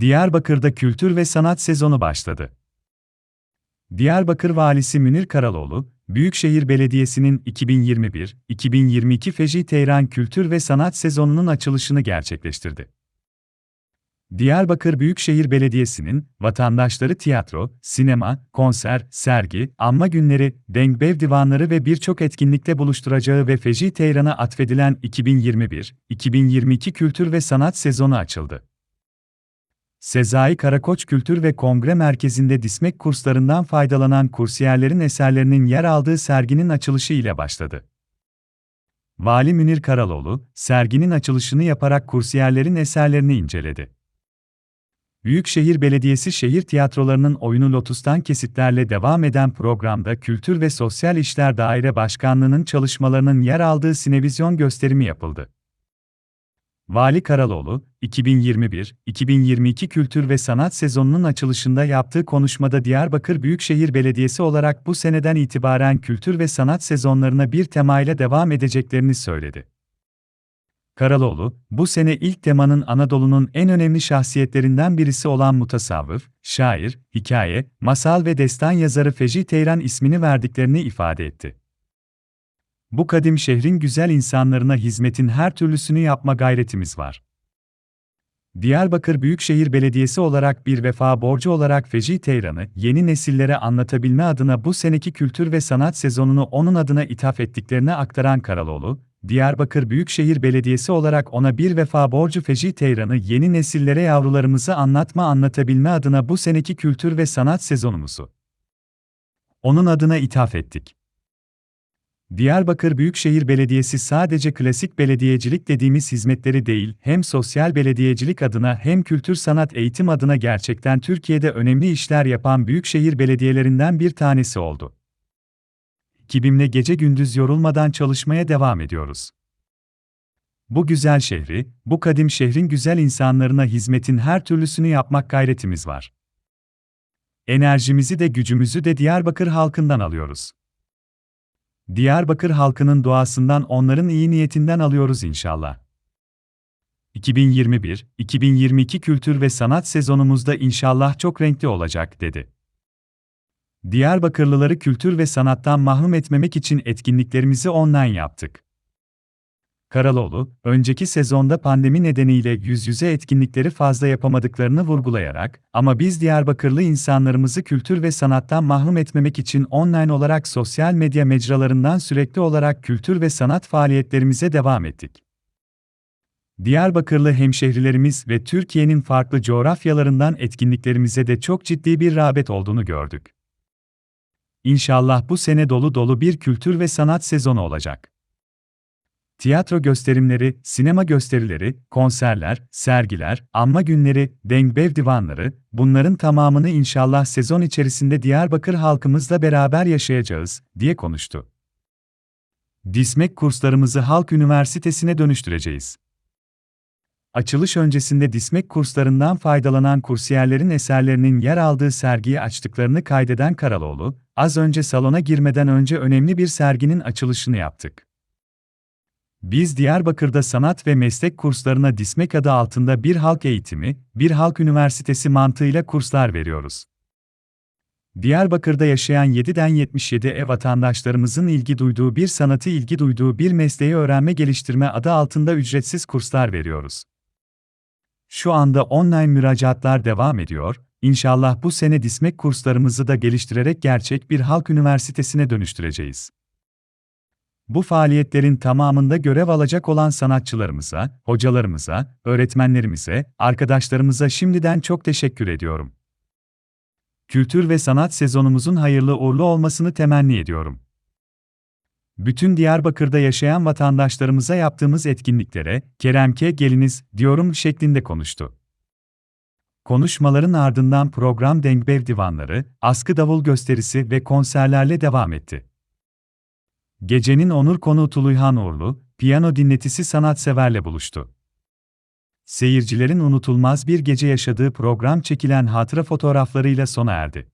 Diyarbakır'da kültür ve sanat sezonu başladı. Diyarbakır Valisi Münir Karaloğlu, Büyükşehir Belediyesi'nin 2021-2022 Feci Teyran Kültür ve Sanat Sezonu'nun açılışını gerçekleştirdi. Diyarbakır Büyükşehir Belediyesi'nin vatandaşları tiyatro, sinema, konser, sergi, anma günleri, denkbev divanları ve birçok etkinlikte buluşturacağı ve Feci Teyran'a atfedilen 2021-2022 Kültür ve Sanat Sezonu açıldı. Sezai Karakoç Kültür ve Kongre Merkezi'nde dismek kurslarından faydalanan kursiyerlerin eserlerinin yer aldığı serginin açılışı ile başladı. Vali Münir Karaloğlu, serginin açılışını yaparak kursiyerlerin eserlerini inceledi. Büyükşehir Belediyesi şehir tiyatrolarının oyunu Lotus'tan kesitlerle devam eden programda Kültür ve Sosyal İşler Daire Başkanlığı'nın çalışmalarının yer aldığı sinevizyon gösterimi yapıldı. Vali Karaloğlu, 2021-2022 Kültür ve Sanat Sezonu'nun açılışında yaptığı konuşmada Diyarbakır Büyükşehir Belediyesi olarak bu seneden itibaren kültür ve sanat sezonlarına bir temayla devam edeceklerini söyledi. Karaloğlu, bu sene ilk temanın Anadolu'nun en önemli şahsiyetlerinden birisi olan mutasavvıf, şair, hikaye, masal ve destan yazarı Feci Teyran ismini verdiklerini ifade etti. Bu kadim şehrin güzel insanlarına hizmetin her türlüsünü yapma gayretimiz var. Diyarbakır Büyükşehir Belediyesi olarak bir vefa borcu olarak Feci Teyran'ı yeni nesillere anlatabilme adına bu seneki kültür ve sanat sezonunu onun adına ithaf ettiklerini aktaran Karaloğlu, Diyarbakır Büyükşehir Belediyesi olarak ona bir vefa borcu Feci Teyran'ı yeni nesillere yavrularımızı anlatma anlatabilme adına bu seneki kültür ve sanat sezonumuzu onun adına ithaf ettik. Diyarbakır Büyükşehir Belediyesi sadece klasik belediyecilik dediğimiz hizmetleri değil, hem sosyal belediyecilik adına hem kültür sanat eğitim adına gerçekten Türkiye'de önemli işler yapan büyükşehir belediyelerinden bir tanesi oldu. Ekibimle gece gündüz yorulmadan çalışmaya devam ediyoruz. Bu güzel şehri, bu kadim şehrin güzel insanlarına hizmetin her türlüsünü yapmak gayretimiz var. Enerjimizi de gücümüzü de Diyarbakır halkından alıyoruz. Diyarbakır halkının duasından onların iyi niyetinden alıyoruz inşallah. 2021-2022 kültür ve sanat sezonumuzda inşallah çok renkli olacak, dedi. Diyarbakırlıları kültür ve sanattan mahrum etmemek için etkinliklerimizi online yaptık. Karaloğlu, önceki sezonda pandemi nedeniyle yüz yüze etkinlikleri fazla yapamadıklarını vurgulayarak, ama biz Diyarbakırlı insanlarımızı kültür ve sanattan mahrum etmemek için online olarak sosyal medya mecralarından sürekli olarak kültür ve sanat faaliyetlerimize devam ettik. Diyarbakırlı hemşehrilerimiz ve Türkiye'nin farklı coğrafyalarından etkinliklerimize de çok ciddi bir rağbet olduğunu gördük. İnşallah bu sene dolu dolu bir kültür ve sanat sezonu olacak. Tiyatro gösterimleri, sinema gösterileri, konserler, sergiler, anma günleri, dengbev divanları, bunların tamamını inşallah sezon içerisinde Diyarbakır halkımızla beraber yaşayacağız, diye konuştu. Dismek kurslarımızı Halk Üniversitesi'ne dönüştüreceğiz. Açılış öncesinde dismek kurslarından faydalanan kursiyerlerin eserlerinin yer aldığı sergiyi açtıklarını kaydeden Karaloğlu, az önce salona girmeden önce önemli bir serginin açılışını yaptık. Biz Diyarbakır'da sanat ve meslek kurslarına Dismek adı altında bir halk eğitimi, bir halk üniversitesi mantığıyla kurslar veriyoruz. Diyarbakır'da yaşayan 7'den 77 ev vatandaşlarımızın ilgi duyduğu bir sanatı ilgi duyduğu bir mesleği öğrenme geliştirme adı altında ücretsiz kurslar veriyoruz. Şu anda online müracaatlar devam ediyor, İnşallah bu sene Dismek kurslarımızı da geliştirerek gerçek bir halk üniversitesine dönüştüreceğiz. Bu faaliyetlerin tamamında görev alacak olan sanatçılarımıza, hocalarımıza, öğretmenlerimize, arkadaşlarımıza şimdiden çok teşekkür ediyorum. Kültür ve sanat sezonumuzun hayırlı uğurlu olmasını temenni ediyorum. Bütün Diyarbakır'da yaşayan vatandaşlarımıza yaptığımız etkinliklere, Keremke geliniz, diyorum şeklinde konuştu. Konuşmaların ardından program Dengbev divanları, askı davul gösterisi ve konserlerle devam etti. Gecenin onur konuğu Tuluyhan Uğurlu, piyano dinletisi sanatseverle buluştu. Seyircilerin unutulmaz bir gece yaşadığı program çekilen hatıra fotoğraflarıyla sona erdi.